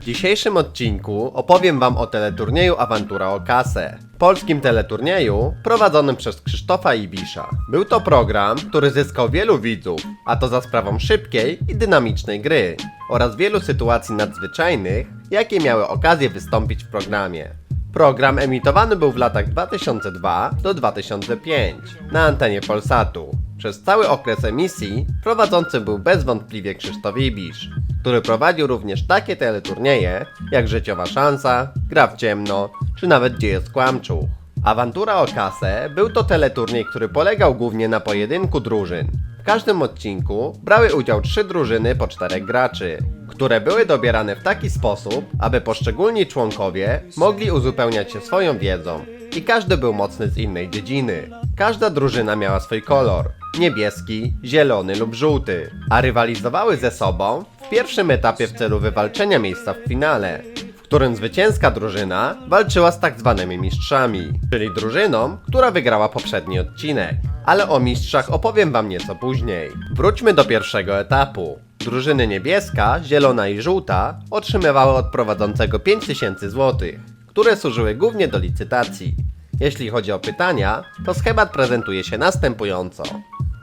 W dzisiejszym odcinku opowiem Wam o teleturnieju Awantura o kasę. Polskim teleturnieju prowadzonym przez Krzysztofa Ibisza. Był to program, który zyskał wielu widzów, a to za sprawą szybkiej i dynamicznej gry oraz wielu sytuacji nadzwyczajnych, jakie miały okazję wystąpić w programie. Program emitowany był w latach 2002 do 2005 na antenie Polsatu. Przez cały okres emisji prowadzącym był bezwątpliwie Krzysztof Ibisz, który prowadził również takie teleturnieje jak Życiowa Szansa, Gra w Ciemno czy nawet Gdzie jest Kłamczuch. Awantura o kasę był to teleturniej, który polegał głównie na pojedynku drużyn. W każdym odcinku brały udział trzy drużyny po czterech graczy, które były dobierane w taki sposób, aby poszczególni członkowie mogli uzupełniać się swoją wiedzą i każdy był mocny z innej dziedziny. Każda drużyna miała swój kolor niebieski, zielony lub żółty, a rywalizowały ze sobą w pierwszym etapie w celu wywalczenia miejsca w finale, w którym zwycięska drużyna walczyła z tak zwanymi mistrzami, czyli drużyną, która wygrała poprzedni odcinek. Ale o mistrzach opowiem wam nieco później. Wróćmy do pierwszego etapu. Drużyny niebieska, zielona i żółta otrzymywały od prowadzącego 5000 zł, które służyły głównie do licytacji. Jeśli chodzi o pytania, to schemat prezentuje się następująco.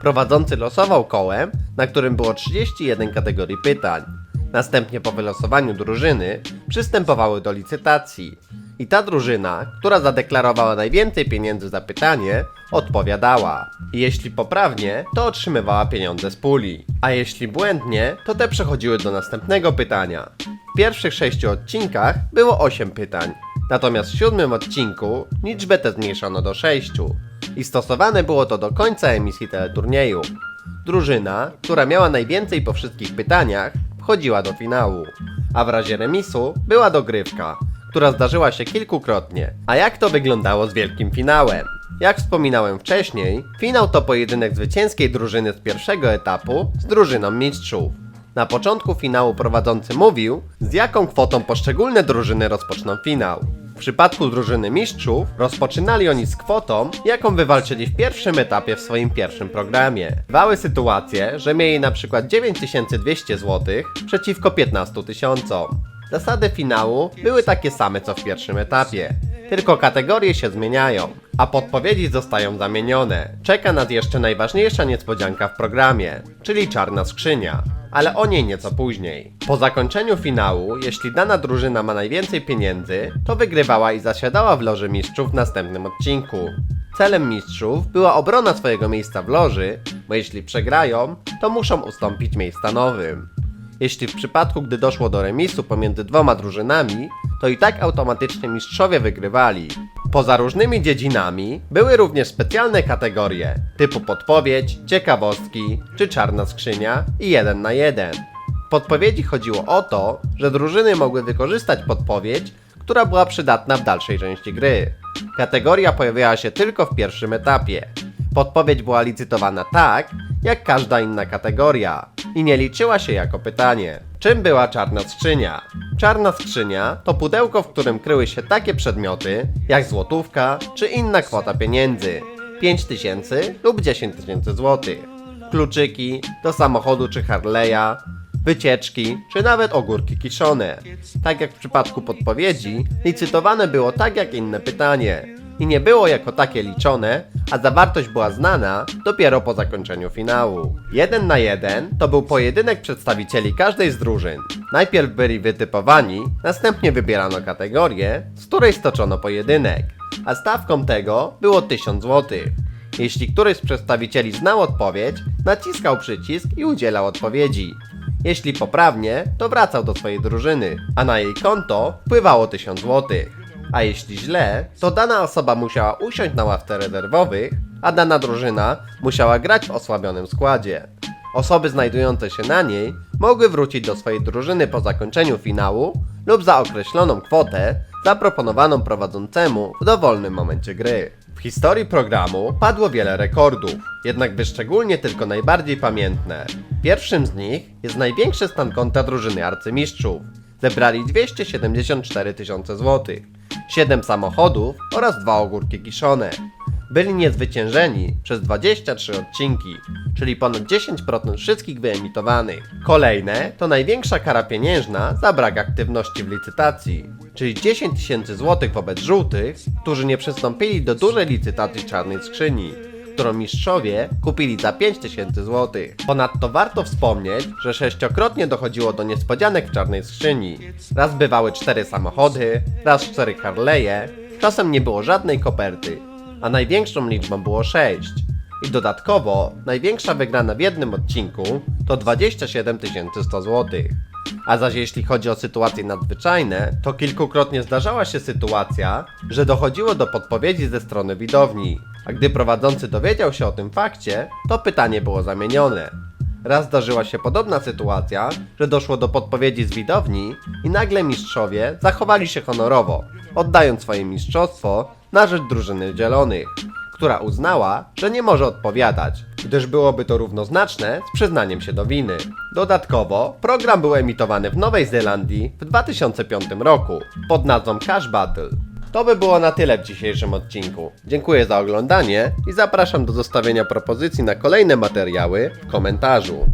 Prowadzący losował kołem, na którym było 31 kategorii pytań. Następnie po wylosowaniu drużyny przystępowały do licytacji. I ta drużyna, która zadeklarowała najwięcej pieniędzy za pytanie, odpowiadała. Jeśli poprawnie, to otrzymywała pieniądze z puli. A jeśli błędnie, to te przechodziły do następnego pytania. W pierwszych sześciu odcinkach było 8 pytań, natomiast w siódmym odcinku liczbę tę zmniejszono do 6 i stosowane było to do końca emisji teleturnieju. Drużyna, która miała najwięcej po wszystkich pytaniach, wchodziła do finału, a w razie remisu była dogrywka, która zdarzyła się kilkukrotnie. A jak to wyglądało z wielkim finałem? Jak wspominałem wcześniej, finał to pojedynek zwycięskiej drużyny z pierwszego etapu z drużyną mistrzów. Na początku finału prowadzący mówił, z jaką kwotą poszczególne drużyny rozpoczną finał. W przypadku drużyny mistrzów rozpoczynali oni z kwotą, jaką wywalczyli w pierwszym etapie w swoim pierwszym programie. Bywały sytuacje, że mieli na przykład 9200 zł przeciwko 15 tysiącom. Zasady finału były takie same co w pierwszym etapie, tylko kategorie się zmieniają, a podpowiedzi zostają zamienione. Czeka nas jeszcze najważniejsza niespodzianka w programie, czyli czarna skrzynia ale o niej nieco później. Po zakończeniu finału, jeśli dana drużyna ma najwięcej pieniędzy, to wygrywała i zasiadała w loży mistrzów w następnym odcinku. Celem mistrzów była obrona swojego miejsca w loży, bo jeśli przegrają, to muszą ustąpić miejsca nowym. Jeśli w przypadku, gdy doszło do remisu pomiędzy dwoma drużynami, to i tak automatycznie mistrzowie wygrywali. Poza różnymi dziedzinami były również specjalne kategorie typu podpowiedź, ciekawostki czy czarna skrzynia i jeden na jeden. W podpowiedzi chodziło o to, że drużyny mogły wykorzystać podpowiedź, która była przydatna w dalszej części gry. Kategoria pojawiała się tylko w pierwszym etapie. Podpowiedź była licytowana tak, jak każda inna kategoria i nie liczyła się jako pytanie. Czym była czarna skrzynia? Czarna skrzynia to pudełko, w którym kryły się takie przedmioty jak złotówka czy inna kwota pieniędzy 5000 lub 10 tysięcy złotych. Kluczyki do samochodu czy Harley'a, wycieczki czy nawet ogórki kiszone. Tak jak w przypadku podpowiedzi, licytowane było tak jak inne pytanie i nie było jako takie liczone, a zawartość była znana dopiero po zakończeniu finału. Jeden na jeden to był pojedynek przedstawicieli każdej z drużyn. Najpierw byli wytypowani, następnie wybierano kategorię, z której stoczono pojedynek, a stawką tego było 1000 zł. Jeśli któryś z przedstawicieli znał odpowiedź, naciskał przycisk i udzielał odpowiedzi. Jeśli poprawnie, to wracał do swojej drużyny, a na jej konto wpływało 1000 złotych a jeśli źle, to dana osoba musiała usiąść na ławce rezerwowych, a dana drużyna musiała grać w osłabionym składzie. Osoby znajdujące się na niej mogły wrócić do swojej drużyny po zakończeniu finału lub za określoną kwotę zaproponowaną prowadzącemu w dowolnym momencie gry. W historii programu padło wiele rekordów, jednak wyszczególnie tylko najbardziej pamiętne. Pierwszym z nich jest największy stan konta drużyny arcymistrzów. Zebrali 274 tysiące złotych. 7 samochodów oraz dwa ogórki kiszone. byli niezwyciężeni przez 23 odcinki, czyli ponad 10% wszystkich wyemitowanych. Kolejne to największa kara pieniężna za brak aktywności w licytacji, czyli 10 tysięcy złotych wobec żółtych, którzy nie przystąpili do dużej licytacji czarnej skrzyni którą mistrzowie kupili za 5000 zł. Ponadto warto wspomnieć, że sześciokrotnie dochodziło do niespodzianek w czarnej skrzyni. Raz bywały cztery samochody, raz cztery Harley'e, czasem nie było żadnej koperty, a największą liczbą było 6. I dodatkowo, największa wygrana w jednym odcinku to 27 100 zł. A zaś jeśli chodzi o sytuacje nadzwyczajne, to kilkukrotnie zdarzała się sytuacja, że dochodziło do podpowiedzi ze strony widowni. A gdy prowadzący dowiedział się o tym fakcie, to pytanie było zamienione. Raz zdarzyła się podobna sytuacja, że doszło do podpowiedzi z widowni i nagle mistrzowie zachowali się honorowo, oddając swoje mistrzostwo na rzecz drużyny zielonych która uznała, że nie może odpowiadać, gdyż byłoby to równoznaczne z przyznaniem się do winy. Dodatkowo, program był emitowany w Nowej Zelandii w 2005 roku pod nazwą Cash Battle. To by było na tyle w dzisiejszym odcinku. Dziękuję za oglądanie i zapraszam do zostawienia propozycji na kolejne materiały w komentarzu.